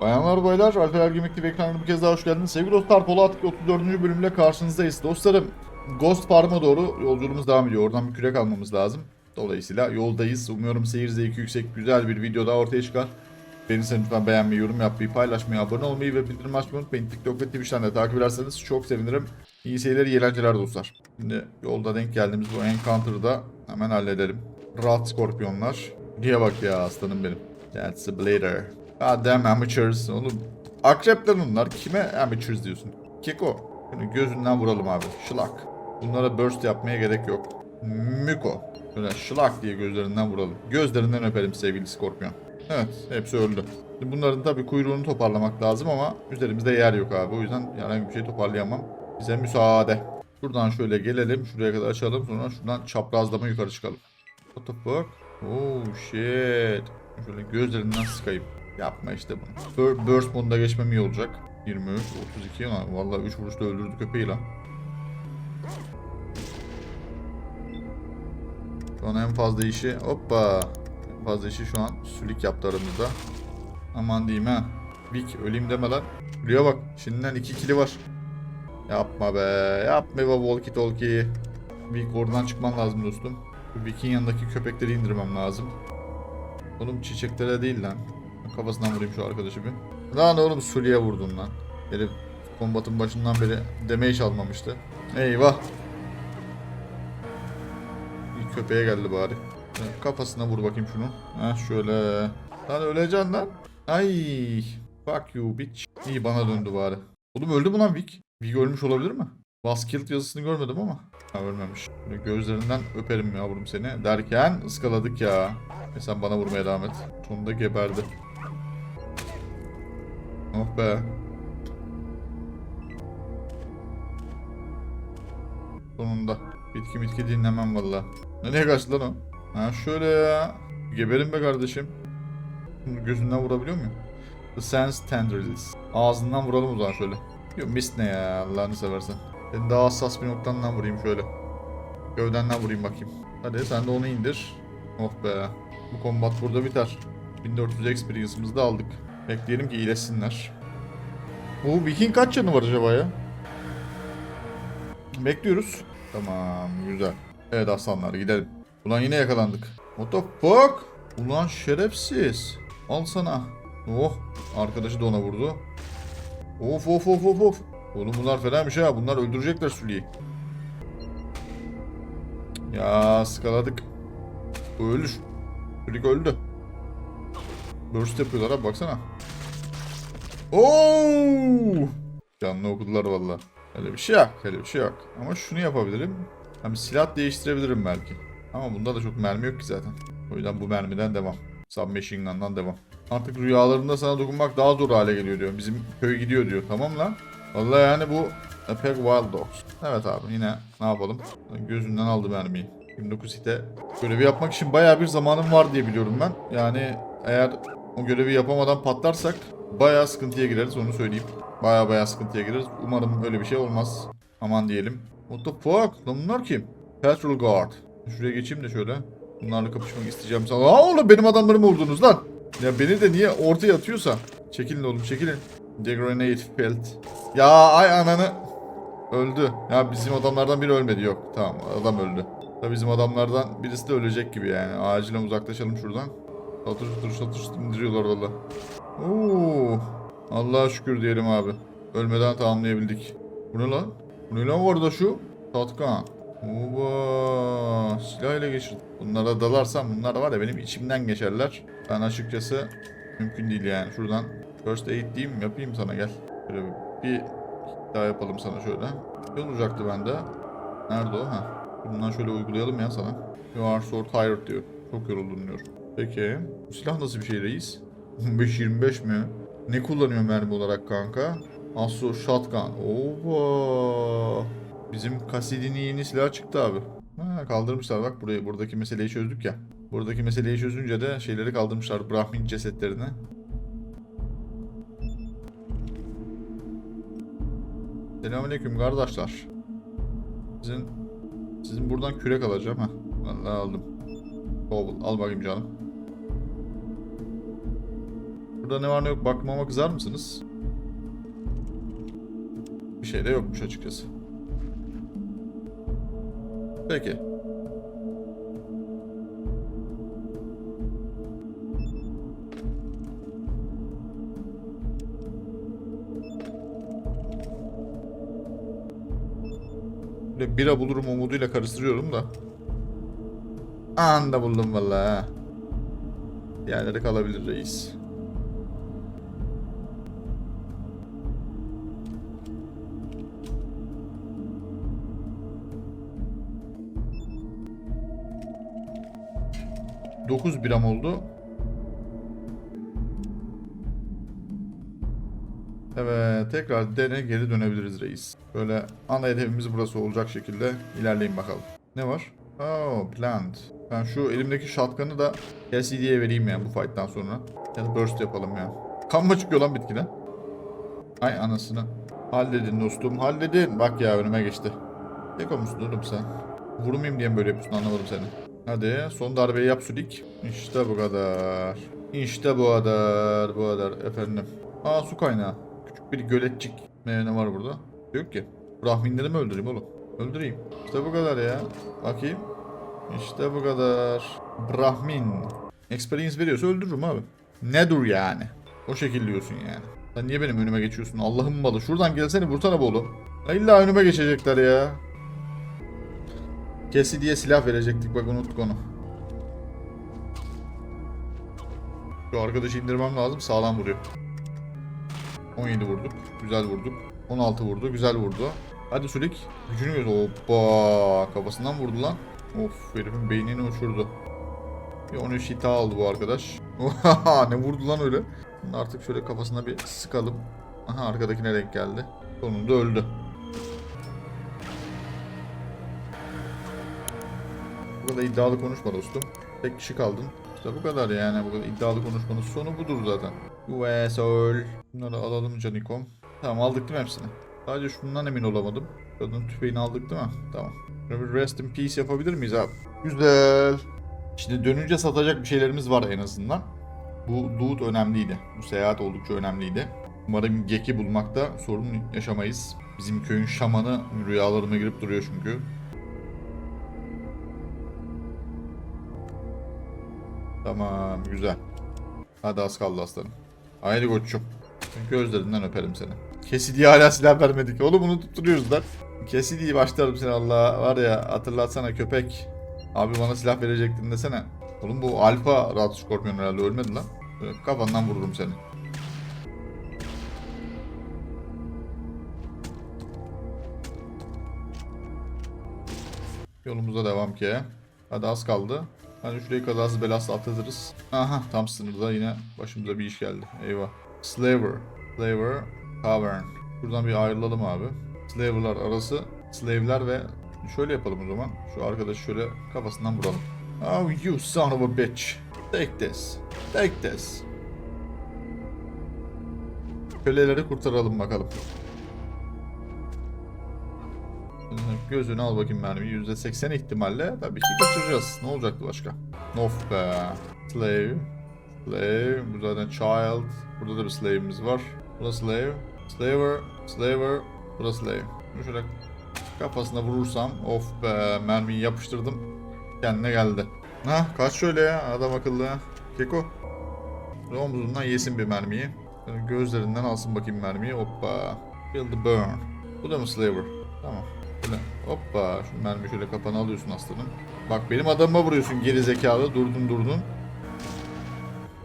Bayanlar baylar, Alper Ergümük TV ekranına bir kez daha hoş geldiniz. Sevgili dostlar, Polat 34. bölümle karşınızdayız. Dostlarım, Ghost Farm'a doğru yolculuğumuz devam ediyor. Oradan bir kürek almamız lazım. Dolayısıyla yoldayız. Umuyorum seyir zevki yüksek, güzel bir video daha ortaya çıkar. Beni sen lütfen beğenmeyi, yorum yapmayı, paylaşmayı, abone olmayı ve bildirim açmayı unutmayın. TikTok ve Twitch'ten de takip ederseniz çok sevinirim. İyi seyirler, iyi eğlenceler dostlar. Şimdi yolda denk geldiğimiz bu encounter'ı da hemen halledelim. Rahat skorpiyonlar. Diye bak ya aslanım benim. That's a blader. God damn amateurs. Oğlum akrepler bunlar. Kime amateurs diyorsun? Keko. Şunu gözünden vuralım abi. Şılak. Bunlara burst yapmaya gerek yok. Miko. Böyle şılak diye gözlerinden vuralım. Gözlerinden öpelim sevgili skorpiyon. Evet hepsi öldü. Bunların tabii kuyruğunu toparlamak lazım ama üzerimizde yer yok abi. O yüzden herhangi bir şey toparlayamam. Bize müsaade. Şuradan şöyle gelelim. Şuraya kadar açalım. Sonra şuradan çaprazlama yukarı çıkalım. What the fuck? Oh shit. Şöyle gözlerinden sıkayım. Yapma işte bunu. Bur burst modunda geçmem iyi olacak. 23, 32 lan. Vallahi 3 vuruşta öldürdü köpeği lan. Şu an en fazla işi hoppa. Fazla işi şu an sülük yaptı aramızda. Aman diyeyim ha. Bik öleyim deme lan. Buraya bak. Şimdiden 2 kili var. Yapma be. Yapma be walkie talkie. Bik oradan çıkman lazım dostum. Bu Bik'in yanındaki köpekleri indirmem lazım. Oğlum çiçeklere değil lan. Kafasından vurayım şu arkadaşı bir. Lan oğlum Sully'e vurdun lan. Herif kombatın başından beri damage almamıştı. Eyvah. Bir köpeğe geldi bari. Kafasına vur bakayım şunu. Ha şöyle. Lan öleceksin lan. Ay. Fuck you bitch. İyi bana döndü bari. Oğlum öldü mü lan Vic? Vic ölmüş olabilir mi? Was killed yazısını görmedim ama. Ha ölmemiş. Böyle gözlerinden öperim yavrum seni derken ıskaladık ya. E sen bana vurmaya devam et. Sonunda geberdi. Oh be. Sonunda. Bitki bitki dinlemem valla. Nereye kaçtı lan o? Ha şöyle ya. Geberin be kardeşim. Gözünden vurabiliyor muyum? The sense tendrils. Ağzından vuralım o zaman şöyle. Yok mis ne ya Allah'ını seversen. Ben daha hassas bir noktandan vurayım şöyle. Gövdenden vurayım bakayım. Hadi sen de onu indir. Oh be. Bu kombat burada biter. 1400 experience'ımızı da aldık. Bekleyelim ki iyileşsinler. Bu Viking kaç canı var acaba ya? Bekliyoruz. Tamam güzel. Evet aslanlar gidelim. Ulan yine yakalandık. What the fuck? Ulan şerefsiz. Al sana. Oh. Arkadaşı da ona vurdu. Of of of of of. Oğlum bunlar fenaymış ha. Bunlar öldürecekler Sully'yi. Ya skaladık. Ölür. Sully öldü. Burst yapıyorlar abi baksana. Oo! Canlı okudular valla. Öyle bir şey yok. Öyle bir şey yok. Ama şunu yapabilirim. Hem silah değiştirebilirim belki. Ama bunda da çok mermi yok ki zaten. O yüzden bu mermiden devam. Submachine Gun'dan devam. Artık rüyalarında sana dokunmak daha zor hale geliyor diyor. Bizim köy gidiyor diyor. Tamam lan. Vallahi yani bu Apex Wild Dogs. Evet abi yine ne yapalım? Gözünden aldı mermiyi. 29 hite. Görevi yapmak için bayağı bir zamanım var diye biliyorum ben. Yani eğer o görevi yapamadan patlarsak bayağı sıkıntıya gireriz onu söyleyeyim. Bayağı bayağı sıkıntıya gireriz. Umarım böyle bir şey olmaz. Aman diyelim. What the fuck? Lan bunlar kim? Patrol Guard. Şuraya geçeyim de şöyle. Bunlarla kapışmak isteyeceğim. Aa oğlum benim adamlarımı vurdunuz lan. Ya beni de niye ortaya atıyorsa. Çekilin oğlum çekilin. The grenade felt. Ya ay ananı. Öldü. Ya bizim adamlardan biri ölmedi yok. Tamam adam öldü. Da bizim adamlardan birisi de ölecek gibi yani. Acilen uzaklaşalım şuradan. Satır satır satır indiriyorlar valla. Oo. Allah'a şükür diyelim abi. Ölmeden tamamlayabildik. Bu ne lan? Bu ne lan orada şu? Tatkan. Oba. Silah ile geçirdim. Bunlara dalarsam bunlar var ya benim içimden geçerler. Ben açıkçası mümkün değil yani. Şuradan first aid diyeyim? Yapayım sana gel. Şöyle bir daha yapalım sana şöyle. Yol uzaktı bende. Nerede o? Ha. Bundan şöyle uygulayalım ya sana. You are so tired diyor. Çok yoruldun diyor. Peki. Bu silah nasıl bir şey reis? 15-25 mi? Ne kullanıyor mermi olarak kanka? Asso Shotgun. Oba. Bizim Cassidy'nin yeni silahı çıktı abi. Ha, kaldırmışlar bak burayı buradaki meseleyi çözdük ya. Buradaki meseleyi çözünce de şeyleri kaldırmışlar Brahmin cesetlerini. Selamünaleyküm kardeşler. Sizin sizin buradan kürek alacağım ha. Vallahi aldım. Bol al bakayım canım. Burada ne var ne yok bakmama kızar mısınız? Bir şey de yokmuş açıkçası. Peki. Bira bulurum umuduyla karıştırıyorum da. Anda buldum valla. Diğerleri kalabilir reis. Dokuz biram oldu. Evet, tekrar dene geri dönebiliriz reis. Böyle ana hedefimiz burası olacak şekilde ilerleyin bakalım. Ne var? Oh, plant. Ben şu elimdeki shotgun'ı da LCD'ye vereyim yani bu fight'tan sonra. Ya da burst yapalım ya. Kan mı çıkıyor lan bitkiden? Ay anasını. Halledin dostum, halledin. Bak ya önüme geçti. Tek olmuşsun oğlum sen. Vurmayayım diye mi böyle yapıyorsun anlamadım seni. Hadi son darbeyi yap Sulik. İşte bu kadar. İşte bu kadar. Bu kadar efendim. Aa su kaynağı. Küçük bir göletçik. Ne, ne var burada? Yok ki. Brahminleri mi öldüreyim oğlum? Öldüreyim. İşte bu kadar ya. Bakayım. İşte bu kadar. Brahmin. Experience veriyorsa öldürürüm abi. Ne dur yani? O şekil diyorsun yani. Sen niye benim önüme geçiyorsun? Allah'ın malı. Şuradan gelsene vursana be oğlum. İlla önüme geçecekler ya. Kesi diye silah verecektik bak unuttuk onu. Şu arkadaşı indirmem lazım sağlam vuruyor. 17 vurduk. Güzel vurduk. 16 vurdu. Güzel vurdu. Hadi Sulik. Gücünü göz. Hoppa. Kafasından vurdu lan. Of herifin beynini uçurdu. Bir 13 hita aldı bu arkadaş. ne vurdu lan öyle. Artık şöyle kafasına bir sıkalım. Aha arkadakine denk geldi. Sonunda öldü. Kadar iddialı konuşma dostum. Tek kişi kaldın. İşte bu kadar yani. Bu kadar iddialı konuşmanın sonu budur zaten. Ve sol. Bunları alalım Canikom. Tamam aldık değil mi hepsini? Sadece şundan emin olamadım. Kadının tüfeğini aldık değil mi? Tamam. Şöyle bir rest in peace yapabilir miyiz abi? Güzel. Şimdi dönünce satacak bir şeylerimiz var en azından. Bu loot önemliydi. Bu seyahat oldukça önemliydi. Umarım Gek'i bulmakta sorun yaşamayız. Bizim köyün şamanı rüyalarıma girip duruyor çünkü. Tamam güzel. Hadi az kaldı aslanım. Haydi koçum. Gözlerinden öperim seni. Kesidi'ye hala silah vermedik. Oğlum bunu tutturuyoruz lan. Kesidi'yi başlarım seni Allah. Var ya hatırlatsana köpek. Abi bana silah verecektin desene. Oğlum bu alfa rahat skorpiyon herhalde ölmedi lan. Böyle kafandan vururum seni. Yolumuza devam ki. Hadi az kaldı. Hadi şurayı kazası belası atlatırız. Aha tam sınırda yine başımıza bir iş geldi. Eyvah. Slaver. Slaver. Tavern. Buradan bir ayrılalım abi. Slaver'lar arası. Slave'ler ve şöyle yapalım o zaman. Şu arkadaşı şöyle kafasından vuralım. Oh you son of a bitch. Take this. Take this. Köleleri kurtaralım bakalım. Gözünü al bakayım mermiyi. %80 ihtimalle tabii ki kaçıracağız. Ne olacaktı başka? Of be. Slave. Slave. Bu zaten child. Burada da bir slave'imiz var. Bu da slave. Slaver. Slaver. Bu da slave. Şöyle kafasına vurursam of be mermiyi yapıştırdım. Kendine geldi. Ha kaç şöyle ya adam akıllı. Keko. Omzundan yesin bir mermiyi. Gözlerinden alsın bakayım mermiyi. Hoppa. Feel the burn. Bu da mı slaver? Tamam. Şöyle hoppa şu mermi şöyle kapana alıyorsun aslanım. Bak benim adamıma vuruyorsun geri zekalı durdun durdun.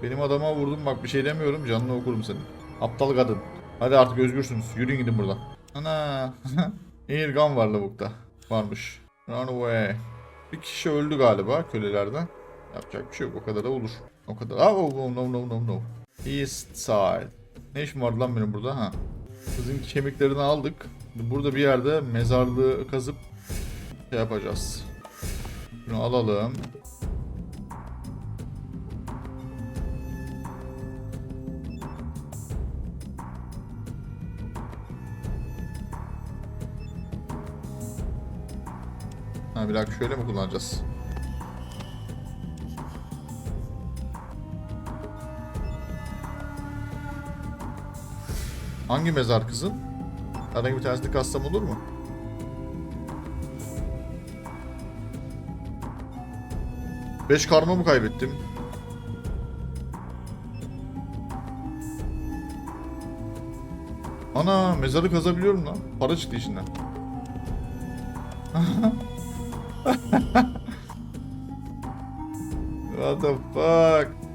Benim adama vurdum bak bir şey demiyorum canını okurum senin. Aptal kadın. Hadi artık özgürsünüz yürüyün gidin buradan. Ana. Airgun var lavukta. Varmış. Run away. Bir kişi öldü galiba kölelerden. Yapacak bir şey yok o kadar da olur. O kadar. Aa, oh, oh, no no no no. East side. Ne işim vardı lan benim burada ha? Kızın kemiklerini aldık. Burada bir yerde mezarlığı kazıp şey yapacağız. Bunu alalım. Ha bir dakika şöyle mi kullanacağız? Hangi mezar kızım? Herhangi bir tanesini kassam olur mu? Beş karma mı kaybettim? Ana mezarı kazabiliyorum lan. Para çıktı içinden. What the fuck?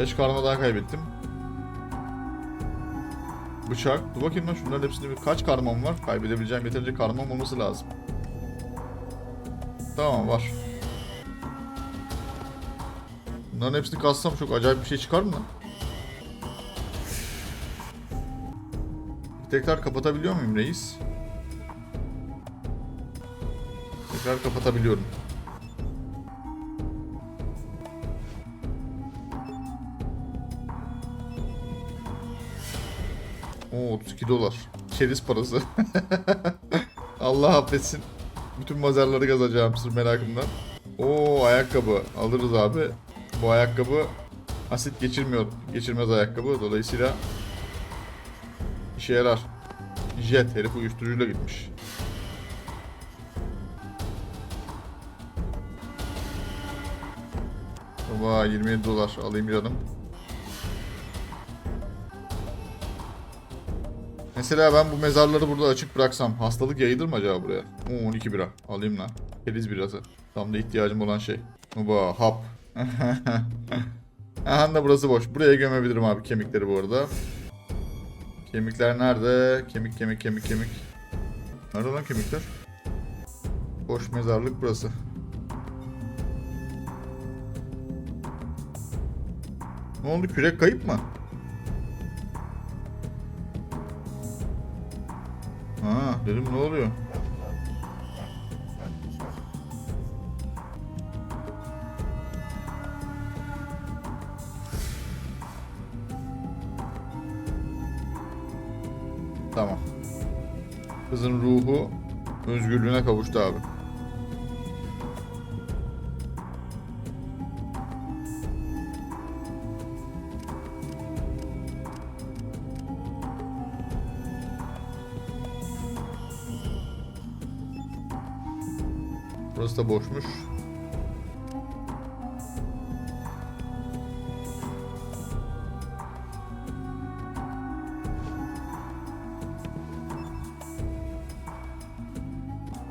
Beş karma daha kaybettim. Bıçak. Dur bakayım lan şunların hepsinde bir kaç karmam var? Kaybedebileceğim yeterince karmam olması lazım. Tamam var. Bunların hepsini kassam çok acayip bir şey çıkar mı lan? Tekrar kapatabiliyor muyum reis? Tekrar kapatabiliyorum. 32 dolar. Keriz parası. Allah affetsin. Bütün mazarları kazacağım sırf merakımdan. Oo ayakkabı alırız abi. Bu ayakkabı asit geçirmiyor. Geçirmez ayakkabı. Dolayısıyla işe yarar. Jet herif uyuşturucuyla gitmiş. Baba 27 dolar alayım canım. Mesela ben bu mezarları burada açık bıraksam hastalık yayılır mı acaba buraya? Oo, 12 bira. Alayım lan. Keriz birası. Tam da ihtiyacım olan şey. Baba hap. Aha da burası boş. Buraya gömebilirim abi kemikleri bu arada. Kemikler nerede? Kemik kemik kemik kemik. Nerede lan kemikler? Boş mezarlık burası. Ne oldu? Kürek kayıp mı? Ha dedim ne oluyor? Tamam. Kızın ruhu özgürlüğüne kavuştu abi. Burası da boşmuş.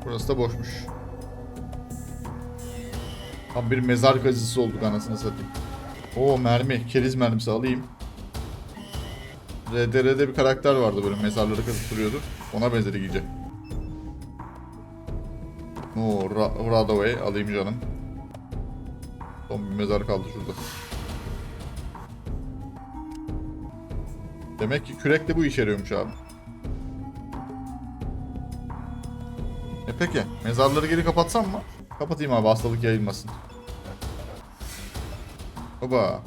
Burası da boşmuş. Tam bir mezar gazisi olduk anasını satayım. Oo mermi. Keriz mermisi alayım. RDR'de bir karakter vardı böyle mezarları kazıp duruyordu. Ona benzedi iyice. Oo Ra- Radaway alayım canım. Son bir mezar kaldı şurada. Demek ki kürek de bu işe yarıyormuş abi. E peki mezarları geri kapatsam mı? Kapatayım abi hastalık yayılmasın. Baba.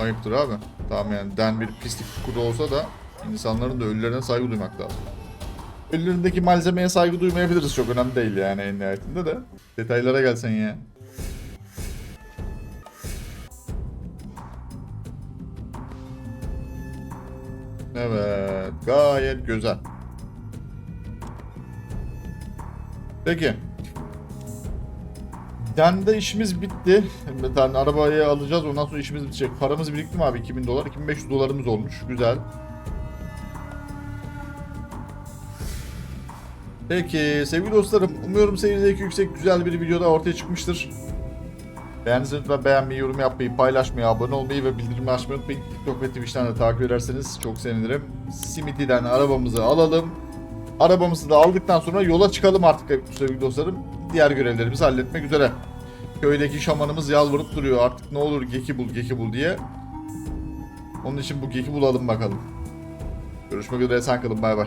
Ayıptır abi. Tamam yani den bir pislik çukuru olsa da insanların da ölülerine saygı duymak lazım. Ölülerindeki malzemeye saygı duymayabiliriz çok önemli değil yani en nihayetinde de. Detaylara gelsen ya. Evet gayet güzel. Peki. Dende işimiz bitti. Tane arabayı alacağız ondan sonra işimiz bitecek. Paramız birikti mi abi? 2000 dolar, 2500 dolarımız olmuş. Güzel. Peki sevgili dostlarım umuyorum seyircideki yüksek güzel bir videoda ortaya çıkmıştır. Beğendiyseniz lütfen beğenmeyi, yorum yapmayı, paylaşmayı, abone olmayı ve bildirimleri açmayı unutmayın. TikTok ve Twitch'ten de takip ederseniz çok sevinirim. Simity'den arabamızı alalım. Arabamızı da aldıktan sonra yola çıkalım artık sevgili dostlarım. Diğer görevlerimizi halletmek üzere. Köydeki şamanımız yalvarıp duruyor artık ne olur geki bul geki bul diye. Onun için bu geki bulalım bakalım. Görüşmek üzere sen kalın bay bay.